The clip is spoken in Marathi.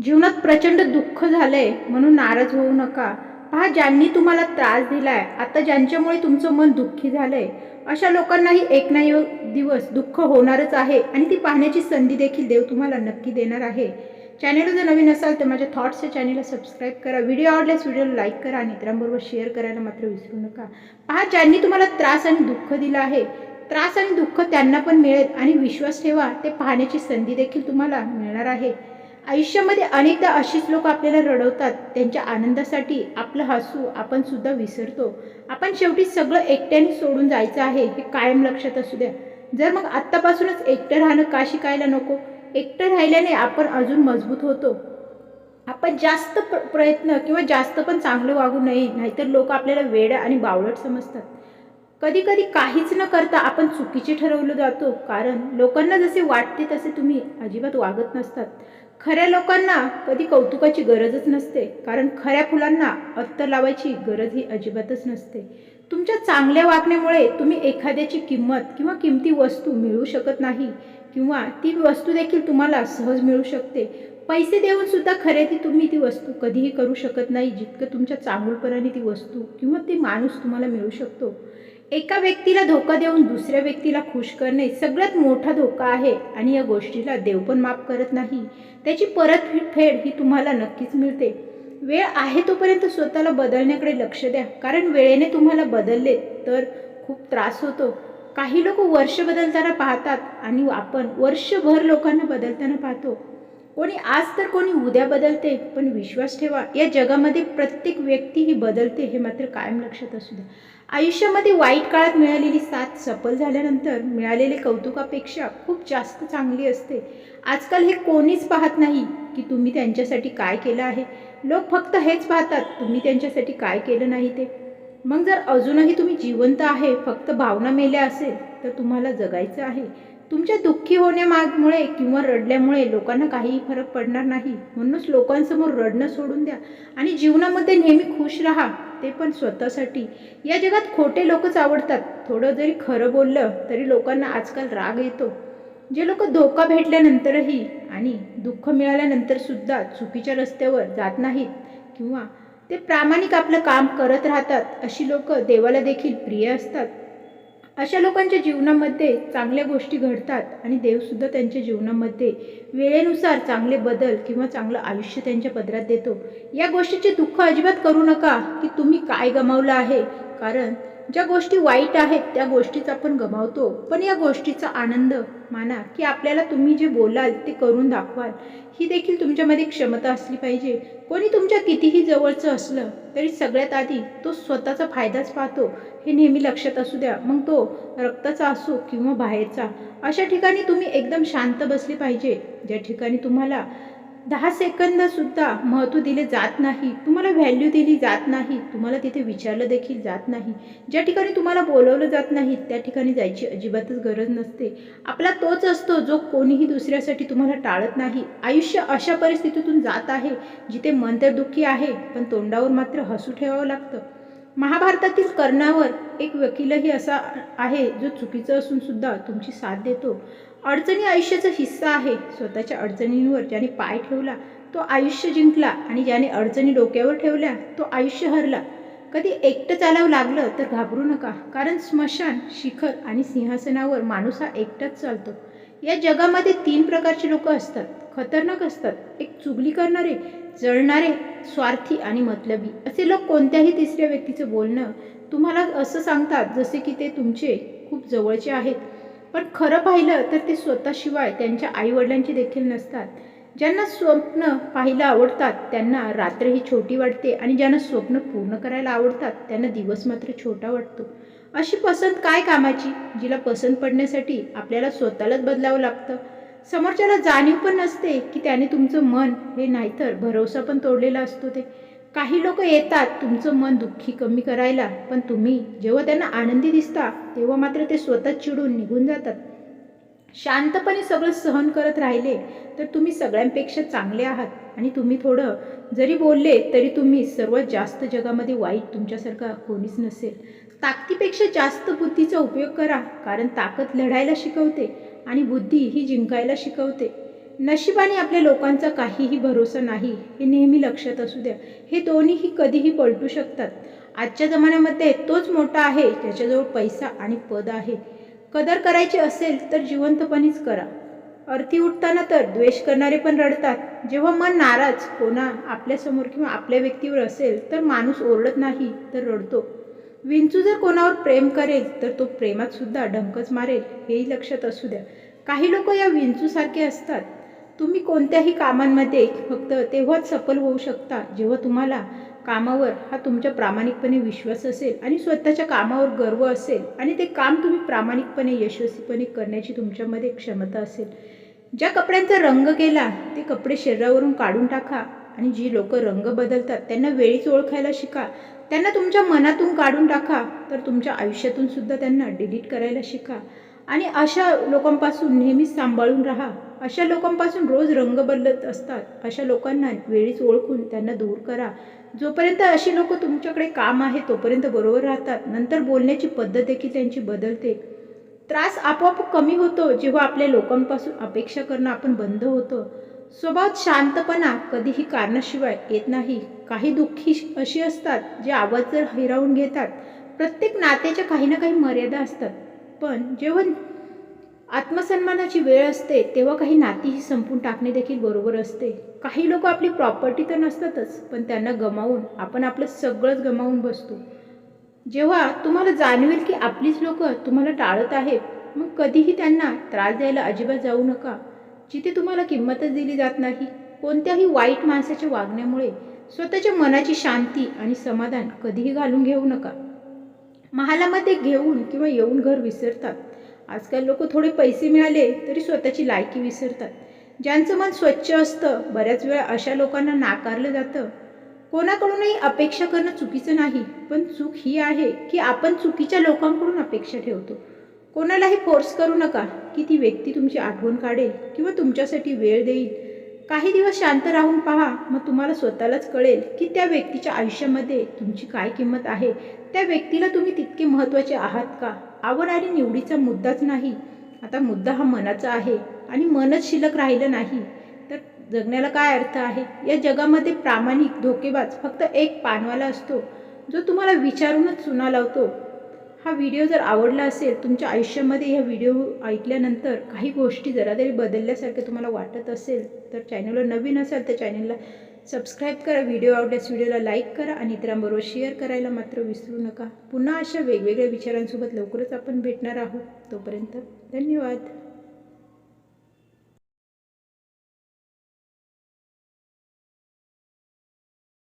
जीवनात प्रचंड दुःख झालंय म्हणून नाराज होऊ नका. पहा ज्यांनी तुम्हाला त्रास दिलाय आता ज्यांच्यामुळे तुमचं मन दुःखी झालंय अशा लोकांनाही एक ना एक दिवस दुःख होणारच आहे आणि ती पाहण्याची संधी देखील देव तुम्हाला नक्की देणार आहे. चॅनेल जर नवीन असाल तर माझ्या थॉट्स या चॅनलला सबस्क्राईब करा. व्हिडिओ आवडल्यास व्हिडिओला लाईक करा आणि इतरांबरोबर शेअर करायला मात्र विसरू नका. पहा ज्यांनी तुम्हाला त्रास आणि दुःख दिलं आहे त्रास आणि दुःख त्यांना पण मिळेल आणि विश्वास ठेवा ते पाहण्याची संधी देखील तुम्हाला मिळणार आहे. आयुष्यामध्ये अनेकदा अशीच लोक आपल्याला रडवतात. त्यांच्या आनंदासाठी आपलं हसू आपण सुद्धा विसरतो. आपण शेवटी सगळं एकट्याने सोडून जायचं आहे हे कायम लक्षात असू द्या. जर मग आत्तापासूनच एकटं राहणं का शिकायला नको? एकटं राहिल्याने आपण अजून मजबूत होतो. आपण जास्त प्र- प्रयत्न किंवा जास्त पण चांगलं वागू नये नाहीतर लोक आपल्याला वेड आणि बावळट समजतात. कधी कधी काहीच न करता आपण चुकीचे ठरवलं जातो. कारण लोकांना जसे वाटते तसे तुम्ही अजिबात वागत नसतात. खऱ्या लोकांना कधी कौतुकाची गरजच नसते. कारण खऱ्या फुलांना अत्तर लावायची गरज ही अजिबातच नसते. तुमच्या चांगल्या वागण्यामुळे तुम्ही एखाद्याची किंमत किंवा किमती वस्तू मिळू शकत नाही किंवा ती वस्तू देखील तुम्हाला सहज मिळू शकते. पैसे देऊन सुद्धा खरेदी तुम्ही ती वस्तू कधीही करू शकत नाही जितकं तुमच्या चांगुलपणाने ती वस्तू किंवा ती माणूस तुम्हाला मिळू शकतो. एका व्यक्तीला धोका देऊन दुसऱ्या व्यक्तीला खुश करणे सगळ्यात मोठा धोका आहे आणि या गोष्टीला देव पण माफ करत नाही. त्याची परतफेड ही तुम्हाला नक्कीच मिळते. वेळ आहे तोपर्यंत स्वतःला बदलण्याकडे लक्ष द्या. कारण वेळेने तुम्हाला बदलले तर खूप त्रास होतो. काही लोक वर्ष बदलताना पाहतात आणि आपण वर्षभर लोकांना बदलताना पाहतो. कोणी आज तर कोणी उद्या बदलते पण विश्वास ठेवा या जगामध्ये प्रत्येक व्यक्ती ही बदलते हे मात्र कायम लक्षात असू द्या. आयुष्यामध्ये वाईट काळात मिळालेली साथ सफल झाल्यानंतर मिळालेले कौतुकापेक्षा खूप जास्त चांगली असते. आजकाल हे कोणीच पाहत नाही की तुम्ही त्यांच्यासाठी काय केलं आहे. लोक फक्त हेच पाहतात तुम्ही त्यांच्यासाठी काय केलं नाही ते. मग जर अजूनही तुम्ही जिवंत आहे फक्त भावना मेल्या असेल तर तुम्हाला जगायचं आहे. तुमच्या दुःखी होण्यामागमुळे किंवा रडल्यामुळे लोकांना काहीही फरक पडणार नाही. म्हणूनच लोकांसमोर रडणं सोडून द्या आणि जीवनामध्ये नेहमी खुश राहा ते पण स्वतःसाठी. या जगात खोटे लोकच आवडतात. थोडं जरी खरं बोललं तरी लोकांना आजकाल राग येतो. जे लोक धोका भेटल्यानंतरही आणि दुःख मिळाल्यानंतर सुद्धा चुकीच्या रस्त्यावर जात नाहीत किंवा ते प्रामाणिक आपलं काम करत राहतात अशी लोक देवाला देखील प्रिय असतात. अशा लोकांच्या जीवनामध्ये चांगल्या गोष्टी घडतात आणि देवसुद्धा त्यांच्या जीवनामध्ये वेळेनुसार चांगले बदल किंवा चांगलं आयुष्य त्यांच्या पदरात देतो. या गोष्टीचे दुःख अजिबात करू नका की तुम्ही काय गमावलं आहे. कारण ज्या गोष्टी वाईट आहेत त्या गोष्टीच आपण गमावतो. पण या गोष्टीचा आनंद माना की आपल्याला तुम्ही जे बोलाल ते करून दाखवाल. ही देखील तुमच्यामध्ये क्षमता असली पाहिजे. कोणी तुमच्या कितीही जवळचं असलं तरी सगळ्यात आधी तो स्वतःचा फायदाच पाहतो. हे नेहमी लक्षात असू द्या. मग तो रक्ताचा असो किंवा बाहेरचा अशा ठिकाणी तुम्ही एकदम शांत बसले पाहिजे. ज्या ठिकाणी तुम्हाला दहा सेकंदसुद्धा महत्त्व दिले जात नाही तुम्हाला व्हॅल्यू दिली जात नाही तुम्हाला तिथे विचारलं देखील जात नाही. ज्या ठिकाणी तुम्हाला बोलवलं जात नाही त्या ठिकाणी जायची अजिबातच गरज नसते. आपला तोच असतो जो कोणीही दुसऱ्यासाठी तुम्हाला टाळत नाही. आयुष्य अशा परिस्थितीतून जात आहे जिथे मन तर दुःखी आहे पण तोंडावर मात्र हसू ठेवावं लागतं. महाभारतातील कर्णावर एक वकीलही असा आहे जो चुकीचं असून सुद्धा तुमची साथ देतो. अडचणी आयुष्याचा हिस्सा आहे. स्वतःच्या अडचणींवर ज्याने पाय ठेवला तो आयुष्य जिंकला आणि ज्याने अडचणी डोक्यावर ठेवल्या तो आयुष्य हरला. कधी एकटं चालावं लागलं तर घाबरू नका कारण स्मशान शिखर आणि सिंहासनावर माणूस हा एकटाच चालतो. या जगामध्ये तीन प्रकारचे लोक असतात. खतरनाक असतात. एक चुगली करणारे जळणारे स्वार्थी आणि मतलबी. असे लोक कोणत्याही तिसऱ्या व्यक्तीचं बोलणं तुम्हाला असं सांगतात जसे की ते तुमचे खूप जवळचे आहेत. पण खरं पाहिलं तर ते स्वतःशिवाय त्यांच्या आईवडिलांची देखील नसतात. ज्यांना स्वप्न पाहायला आवडतात त्यांना रात्र ही छोटी वाटते आणि ज्यांना स्वप्न पूर्ण करायला आवडतात त्यांना दिवस मात्र छोटा वाटतो. अशी पसंत काय कामाची जिला पसंत पडण्यासाठी आपल्याला स्वतःलाच बदलावं लागतं? समोरच्याला जाणीव पण नसते की त्याने तुमचं मन हे नाहीतर भरोसा पण तोडलेला असतो ते. काही लोक येतात तुमचं मन दुःखी कमी करायला पण तुम्ही जेव्हा त्यांना आनंदी दिसता तेव्हा मात्र ते स्वतः चिडून निघून जातात. शांतपणे सगळं सहन करत राहिले तर तुम्ही सगळ्यांपेक्षा चांगले आहात. आणि तुम्ही थोडं जरी बोलले तरी तुम्ही सर्वात जास्त जगामध्ये वाईट तुमच्यासारखा कोणीच नसेल. ताकदीपेक्षा जास्त बुद्धीचा उपयोग करा कारण ताकद लढायला शिकवते आणि बुद्धी ही जिंकायला शिकवते. नशिबाने आपल्या लोकांचा काहीही भरोसा नाही हे नेहमी लक्षात असू द्या. हे दोन्हीही कधीही पलटू शकतात. आजच्या जमान्यामध्ये तोच मोठा आहे ज्याच्याजवळ पैसा आणि पद आहे. कदर करायची असेल तर जिवंतपणीच करा. अर्थी उठताना तर द्वेष करणारे पण रडतात. जेव्हा मन नाराज कोणा आपल्यासमोर किंवा आपल्या व्यक्तीवर असेल तर माणूस ओरडत नाही तर रडतो. विंचू जर कोणावर प्रेम करेल तर तो प्रेमात सुद्धा डंकच मारेल हेही लक्षात असू द्या. काही लोक या विंचूसारखे असतात. तुम्ही कोणत्याही कामांमध्ये फक्त तेव्हाच सफल होऊ शकता जेव्हा तुम्हाला कामावर हा तुमच्या प्रामाणिकपणे विश्वास असेल आणि स्वतःच्या कामावर गर्व असेल आणि ते काम तुम्ही प्रामाणिकपणे यशस्वीपणे करण्याची तुमच्यामध्ये क्षमता असेल. ज्या कपड्यांचा रंग गेला ते कपडे शरीरावरून काढून टाका आणि जी लोक रंग बदलतात त्यांना वेळीच ओळखायला शिका. त्यांना तुमच्या मनातून काढून टाका तर तुमच्या आयुष्यातून सुद्धा त्यांना डिलीट करायला शिका. आणि अशा लोकांपासून नेहमीच सांभाळून राहा. अशा लोकांपासून रोज रंग बदलत असतात. अशा लोकांना वेळीच ओळखून त्यांना दूर करा. जोपर्यंत अशी लोक तुमच्याकडे काम आहे तोपर्यंत बरोबर राहतात. नंतर बोलण्याची पद्धत देखील त्यांची बदलते. त्रास आपोआप कमी होतो जेव्हा आपल्या लोकांपासून अपेक्षा करणं आपण बंद होतो. स्वभावात शांतपणा कधीही कारणाशिवाय येत नाही. काही दुःखी अशी असतात जे आवाज जर हिरावून घेतात. प्रत्येक नात्याच्या काही ना काही मर्यादा असतात. पण जेव्हा आत्मसन्मानाची वेळ असते तेव्हा काही नातीही संपून टाकणे देखील बरोबर असते. काही लोक आपली प्रॉपर्टी तर नसतातच पण त्यांना गमावून आपण आपलं सगळंच गमावून बसतो. जेव्हा तुम्हाला जाणवेल की आपलीच लोक तुम्हाला टाळत आहेत मग कधीही त्यांना त्रास द्यायला अजिबात जाऊ नका. जिथे तुम्हाला किंमतच दिली जात नाही कोणत्याही वाईट माणसाच्या वागण्यामुळे स्वतःच्या मनाची शांती आणि समाधान कधीही घालून घेऊ नका. महालामध्ये घेऊन किंवा येऊन घर विसरतात. आजकाल लोक थोडे पैसे मिळाले तरी स्वतःची लायकी विसरतात. ज्यांचं मन स्वच्छ असतं बऱ्याच वेळा अशा लोकांना नाकारलं जातं. कोणाकडूनही अपेक्षा करणं चुकीचं नाही पण चूक ही आहे की आपण चुकीच्या लोकांकडून अपेक्षा ठेवतो. कोणालाही फोर्स करू नका की ती व्यक्ती तुमची आठवण काढेल किंवा तुमच्यासाठी वेळ देईल. काही दिवस शांत राहून पहा मग तुम्हाला स्वतःलाच कळेल की त्या व्यक्तीच्या आयुष्यामध्ये तुमची काय किंमत आहे. त्या व्यक्तीला तुम्ही तितके महत्त्वाचे आहात का? आवड आणि निवडीचा मुद्दाच नाही. आता मुद्दा हा मनाचा आहे आणि मनच शिल्लक राहिलं नाही. तर जगण्याला काय अर्थ आहे? या जगामध्ये प्रामाणिक धोकेबाज फक्त एक पानवाला असतो. जो तुम्हाला विचारूनच चुना लावतो. हा व्हिडिओ जर आवडला असेल तुमच्या आयुष्यामध्ये ह्या व्हिडिओ ऐकल्यानंतर काही गोष्टी जरा तरी बदलल्यासारख्या तुम्हाला वाटत असेल तर चॅनलवर नवीन असाल तर चॅनलला सबस्क्राईब करा. व्हिडिओ आवडल्यास व्हिडिओला लाईक करा आणि इतरांबरोबर शेअर करायला मात्र विसरू नका. पुन्हा अशा वेगवेगळ्या विचारांसोबत लवकरच आपण भेटणार आहोत. तोपर्यंत धन्यवाद.